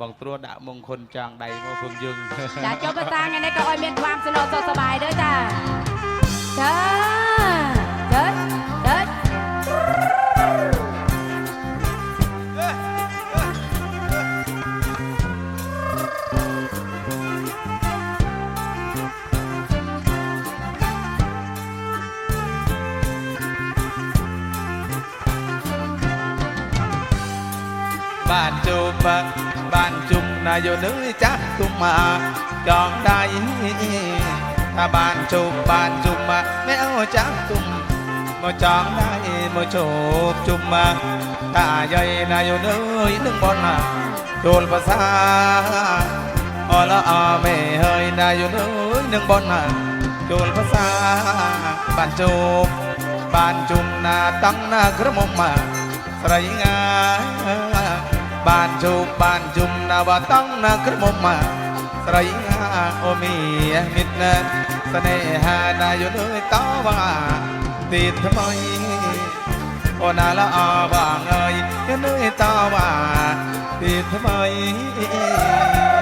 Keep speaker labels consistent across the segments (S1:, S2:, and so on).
S1: បងត្រួតដាក់មងคลចាងដៃមកពងយើង
S2: ចាចូលប្រសាថ្ងៃនេះក៏ឲ្យមានความสนุกសុខសប្បាយด้วยจ้าចាเดินเดิน
S1: បានជុំបានជុំ ណាយោនឺចាស់ទុំមកចងដៃថាបានជុំបានជុំមកแม่អូចាស់ទុំមកចងដៃមកជប់ជុំមកតាយាយណាយោនឺនឹងបនណាចូលភាសាអលអមេហើយណាយោនឺនឹងបនណាចូលភាសាបានជុំបានជុំណាតាំងណាក្រមុំមកស្រីងា បានជួបបានជុំណាវតង់ណាក្រមុំមកស្រីងាអូមីមិត្តណាស្នេហាណាយនើយតវ៉ាទីថ្មីអូណាละអបងអើយយនើយតវ៉ាទីថ្មី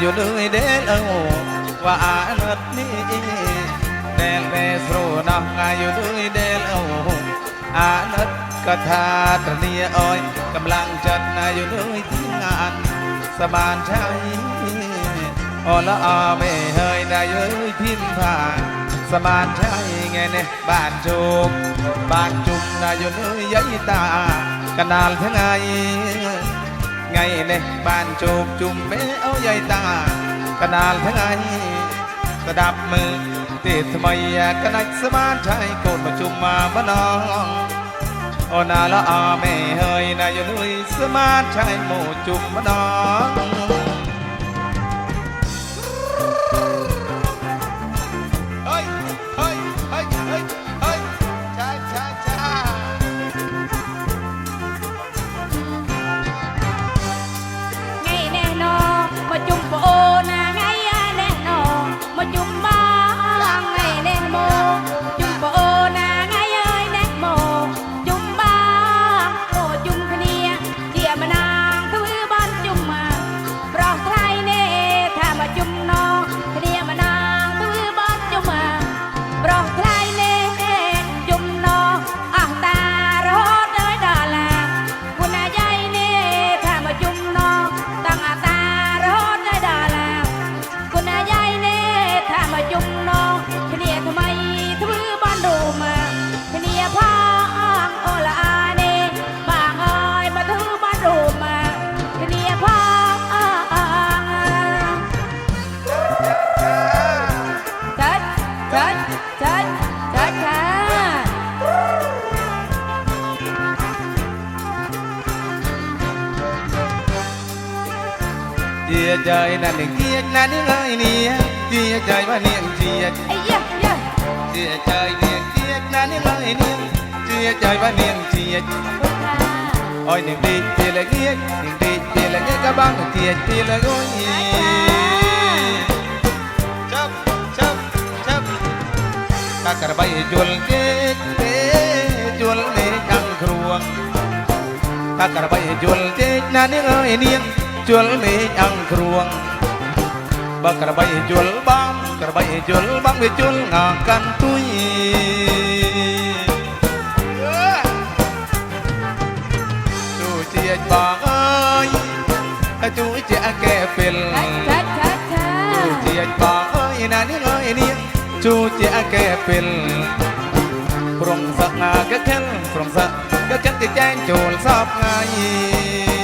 S2: อยู่ด้วยเดลเอาว่าอาเลิศนี้แดนเบสโรนังอยู่ด้วยเดลเอาอาเลิศกทาตรเนียอ้อยกำลังจัดนายอยู่ด้วยที่งานสบานชัยอละอไม่เฮยนายเย้ยพินผ่านสบานชัยไงเนี่ยบ้านจุกบ้านจุกนายอยู่ด้วยยัยตา กระนา
S1: นทั้งไง มเมเอาใหญ่ตาขนาดทั้งไงกระดับมือติดทำไมกระนักสมานชายโกดมาจุ่มมาบ้านน้องโอนาละอาแม่เฮยนายอยู่ลุยสมานชายหมู่จุ่มบ้านน้อง ย
S2: ใจนั่นเกลียดนั่นเอ้ยเนี่ยเสียใจว่าเนี่ยเสียเหี้ยเหี้ยใจเนี่ยเกลียดนั่นเอ้ยเนี่ยเสียใจว่าเนี่ยเสียโอ้อยหนึ่งดีเสียละเกียดหนึ่งดีเสียละ
S1: เกียดก็บ้างเสียเสียละโอ้ยจับจับจั
S2: บตากระ
S1: ใบจุลเกเตจุลเนจัง
S2: ค
S1: รวง
S2: กากระใบจุลเจนั่นเอ้ยเนี่ย บังกระไปจุลบังไปจุลงากันตุยจูเจียบางเอ้ยจูเจียแก่เป็น
S1: ช้าช้าช้า
S2: จูเจียบางเอ้ยนานี่เอ้ยนียงจูเจียแก่เป็น from sa nga cái khen from sa cái khen cái chen chồn sắp ngay bóng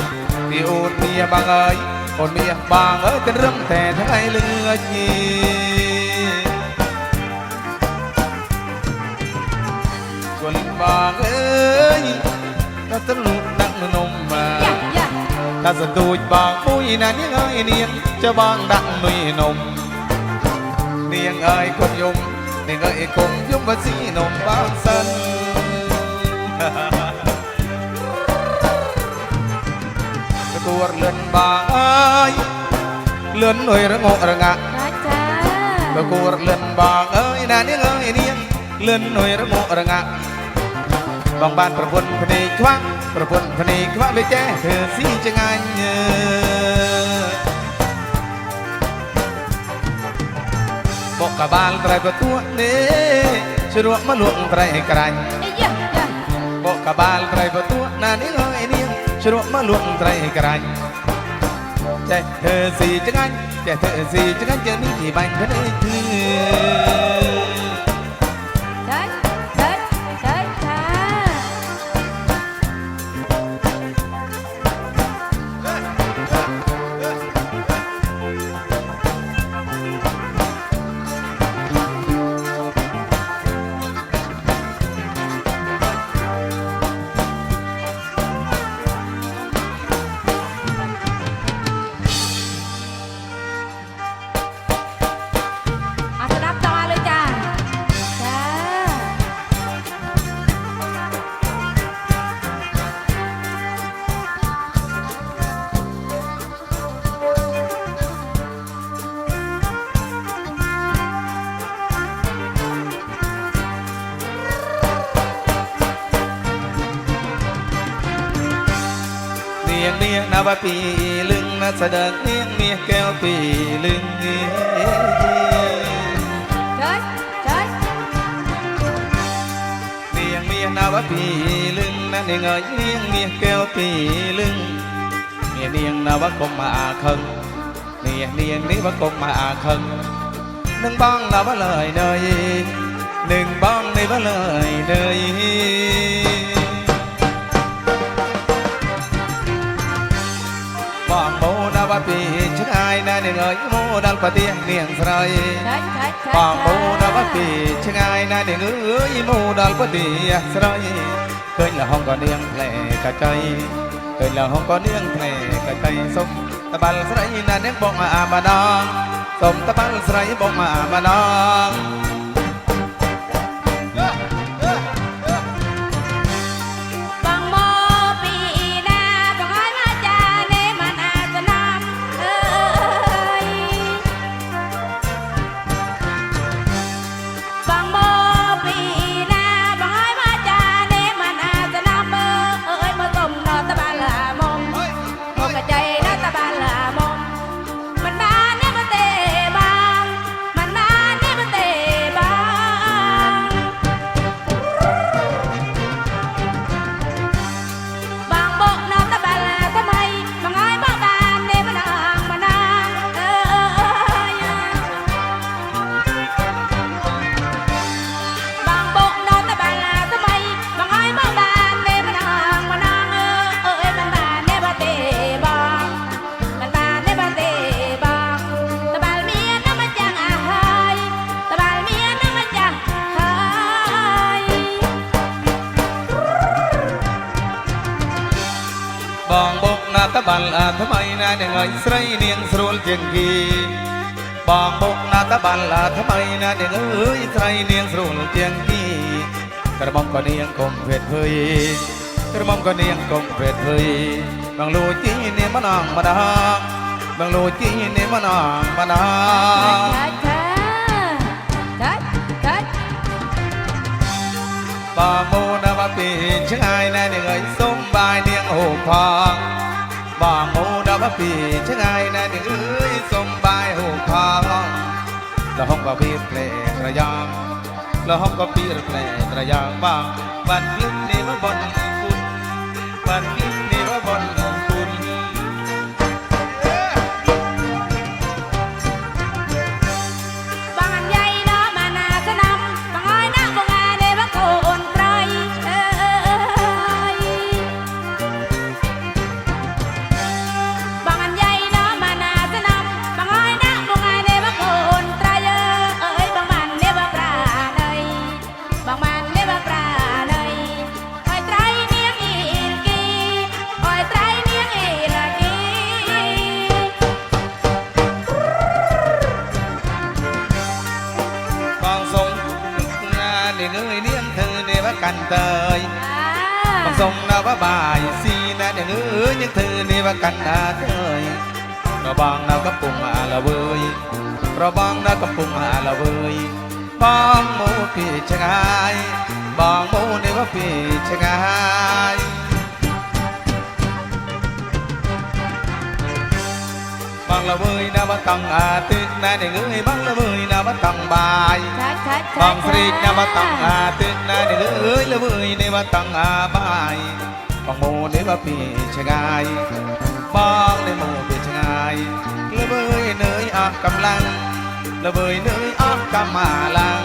S2: អូ
S1: នមាប
S2: ងអើយអូនមាបងអើយទៅរឹមតែថ្ងៃលឿនញីគុនបងអើយតើទៅលោកដាក់នំមកតើសទូចបងមួយណានាងអើយនាងចុះបងដាក់នុយនំនាងអើយគុំយំនាងអើយគុំយំបើស៊ីនំបងសិន Ha ha ha. ស្គួតលឿនបាអើយលឿនអុយរងរងាក់
S1: ចាចា
S2: ប្រគួតលឿនបងអើយណានាងអើយនាងលឿនអុយរងរងាក់បងបានប្រពន្ធភ្នែកខ្វាក់ប្រពន្ធភ្នែកខ្វាក់វាចេះធ្វើស៊ីចង្អាញ់បកកបាលត្រៃបទួនេះជ្រក់មកលួងត្រៃក្រាញ់បកកបាលត្រៃបទួណានាង
S1: ช
S2: รวมาลวงไตรกรันใจเธอสิจะไงใจเธอสิจะไงจะมีที่บ้านเธอเธอ งเนียนาวปีลึงนาแสดงเนียงเนียแก้วปีลึงเนียงเนียนาวปีลึงนั่นเนียงเอ้ยเนียงเนียแก้วปีลึงเนียเนียงนาวาคมมาอาคังเนียเนียงนี่ว่าคมมาอาคังหนึ่งบ้องนาวเลยเนยหนึ่งบ้องนี่ว่าเลยเนย ណែនាងអើយមូដល់ប្រទៀងនាងស្រីបងមូដល់បាទីឆ្ងាយណែនាងអើយមូដល់
S1: ប្រទៀងស្រីឃើញលហុងក៏នាងផ្លែកចៃឃើញលហុងក៏នាងផ្លែកចៃសុខតបាល់ស្រីណែនាងបងអាម្ដងសុំតបាល់ស្រីបង
S2: អាម្ដង នាងអើយស្រីនាងស្រួលជាងគេបងមុខណាតបាល់អាថ្មីណានាងអើយស្រីនាងស្រួលជាងគេក្រមុំក៏នាងកុំភេទភ័យក្រមុំក៏នាងកុំភេទភ័យបងលួចទីនាងម្ដងម្ដងបងលួចទីនាងម្ដងម្ដង
S1: ចាចាចាចាចា
S2: បងមូនមកពីឆ្ងាយណែនាងអើយសុំបាយនាងហូបផង บ่โมูดาวปีช่างไงนะเดือยสมบายหูพองละห้องก็วีเพลงระยองละห้องก็ปีระเพลงระยองบ้างบันพิษเนวบนคุณบันพิษเนวบน กันเตย
S1: บาง
S2: ทรงนาวบายสีนะเดือยังเธอนี่ว่ากันอาเตยเราบางนาวกระปุ่งอาละเวยเราบางนาวกระปุ่งอาละเวย
S1: บางหมูพี่ชงายบางหมูนี่ว่าพี่ชงายบางละเวยนะว่าตังอาตินะเดือบางละเวยนะว่าตังบา บังสริกนะบัตั้งอาตึงนะเนื่อเยละเว้ยเนื้าตั้งอาบายบังโมเนื้าปีชะกายบังเนื้อโมปีชะกายละเว้ยเนื้ออากำลังละเว้ยเนื้ออากำมาลัง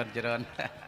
S2: ขอบคุณครับ